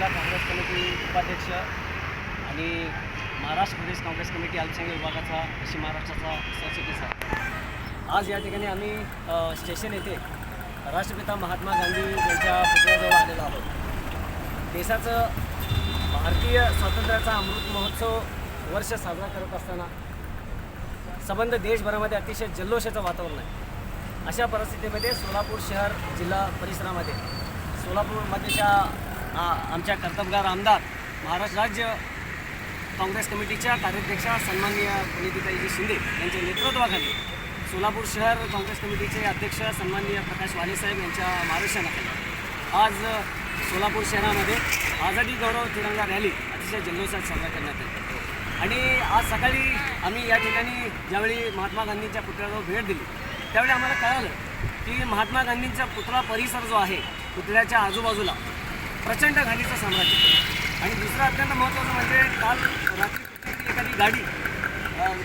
जिल्हा काँग्रेस कमिटी उपाध्यक्ष आणि महाराष्ट्र प्रदेश काँग्रेस कमिटी अल्पसंख्याक विभागाचा पश्चिम महाराष्ट्राचा सरचिटणीस आज या ठिकाणी आम्ही स्टेशन येथे राष्ट्रपिता महात्मा गांधी यांच्या पुतळ्याजवळ आलेलो आहोत. देशाचं भारतीय स्वातंत्र्याचा अमृत महोत्सव वर्ष साजरा करत असताना संबंध देशभरामध्ये अतिशय जल्लोषाचं वातावरण आहे. अशा परिस्थितीमध्ये सोलापूर शहर जिल्हा परिसरामध्ये सोलापूरमध्येच्या आमच्या कर्तबगार आमदार महाराष्ट्र राज्य काँग्रेस कमिटीच्या कार्याध्यक्षा सन्माननीय पुनीतीताईजी शिंदे यांच्या नेतृत्वाखाली सोलापूर शहर काँग्रेस कमिटीचे अध्यक्ष सन्माननीय प्रकाश वालेसाहेब यांच्या मार्गदर्शनाखाली आज सोलापूर शहरामध्ये आझादी गौरव तिरंगा रॅली अतिशय जल्लोषात साजरा करण्यात आली. आणि आज सकाळी आम्ही या ठिकाणी ज्यावेळी महात्मा गांधींच्या पुतळ्याजवळ भेट दिली त्यावेळी आम्हाला कळालं की महात्मा गांधींचा पुतळा परिसर जो आहे पुतळ्याच्या आजूबाजूला प्रचंड घालीचं साम्राज्य. आणि दुसरं अत्यंत महत्त्वाचं म्हणजे काल रात्री कुठलीतरी एखादी गाडी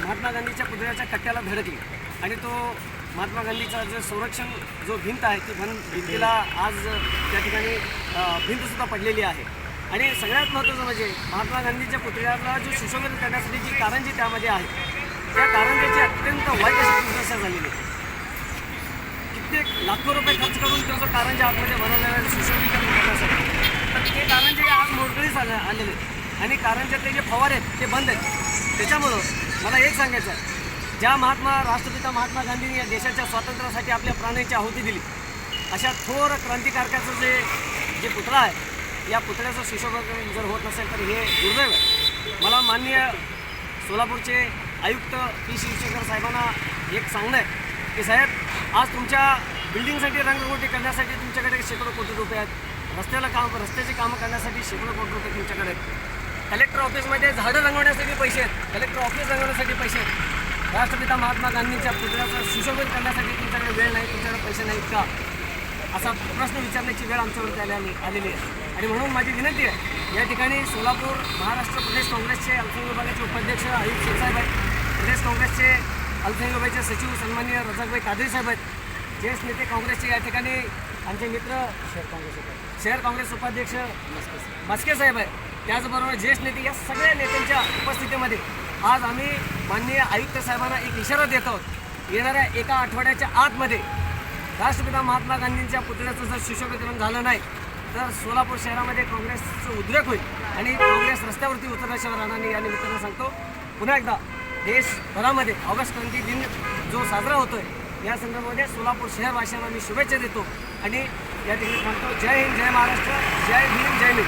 महात्मा गांधीच्या पुतळ्याच्या कट्ट्याला धडकली. आणि तो महात्मा गांधीचा जो संरक्षण जो भिंत आहे ती भन भिंतीला आज त्या ठिकाणी भिंतसुद्धा पडलेली आहे. आणि सगळ्यात महत्त्वाचं म्हणजे महात्मा गांधीच्या पुतळ्याला जो सुशोभित करण्यासाठी जी कारंजी त्यामध्ये आहे त्या कारंजीची अत्यंत वाईट अशी दुर्दशा झालेली आहे. कित्येक लाखो रुपये खर्च करून त्याचं कारंजी आतमध्ये बनवलेलं सुशोभीकरण करण्यासाठी तर ते कारंजे आज आले आलेले. आणि कारंजातले जे फवार आहेत ते बंद आहेत. त्याच्यामुळं मला एक सांगायचं आहे. ज्या महात्मा राष्ट्रपिता महात्मा गांधींनी या देशाच्या स्वातंत्र्यासाठी आपल्या प्राण्यांची आहुती दिली अशा थोर क्रांतिकारकाचं जे जे पुतळा आहे या पुतळ्याचं सुशोभन जर होत नसेल तर हे दुर्दैव आहे. मला माननीय सोलापूरचे आयुक्त पी शिवशंकर साहेबांना एक सांगणं आहे की साहेब आज तुमच्या बिल्डिंगसाठी रंगरोटी करण्यासाठी तुमच्याकडे शेकडो कोटी रुपये आहेत. रस्त्याला काम रस्त्याची कामं करण्यासाठी शेकडो कोटी रुपये तुमच्याकडे कलेक्टर ऑफिसमध्ये झाडं रंगवण्यासाठी पैसे आहेत. कलेक्टर ऑफिस रंगवण्यासाठी पैसे आहेत. राष्ट्रपिता महात्मा गांधींच्या पुतळ्याचं सुशोभित करण्यासाठी तुमच्याकडे वेळ नाही तुमच्याकडे पैसे नाहीत का? असा प्रश्न विचारण्याची वेळ आमच्यावरती आलेली आलेली आहे. आणि म्हणून माझी विनंती आहे या ठिकाणी सोलापूर महाराष्ट्र प्रदेश काँग्रेसचे अल्पसंख्य विभागाचे उपाध्यक्ष आयुक्त शेखसाहेब आहेत. प्रदेश काँग्रेसचे अल्पसंख्य विभागाचे सचिव सन्माननीय रजाकभाई कादरी साहेब आहेत. ज्येष्ठ नेते काँग्रेसचे या ठिकाणी आमचे मित्र शहर काँग्रेस शहर काँग्रेस उपाध्यक्ष मस्के साहेब. आहे त्याचबरोबर ज्येष्ठ नेते या सगळ्या नेत्यांच्या उपस्थितीमध्ये आज आम्ही माननीय आयुक्त साहेबांना एक इशारा देत आहोत. येणाऱ्या एका आठवड्याच्या आतमध्ये राष्ट्रपिता महात्मा गांधींच्या पुतळ्याचं जर सुशोभीकरण झालं नाही तर सोलापूर शहरामध्ये काँग्रेसचं उद्रेक होईल आणि काँग्रेस रस्त्यावरती उतरल्याशिवाय राहणार नाही या निमित्तानं सांगतो. पुन्हा एकदा देशभरामध्ये ऑगस्ट क्रांती दिन जो साजरा होतोय या संदर्भामध्ये सोलापूर शहरवासियांना मी शुभेच्छा देतो. आणि या ठिकाणी सांगतो जय हिंद जय महाराष्ट्र जय भीम जय मी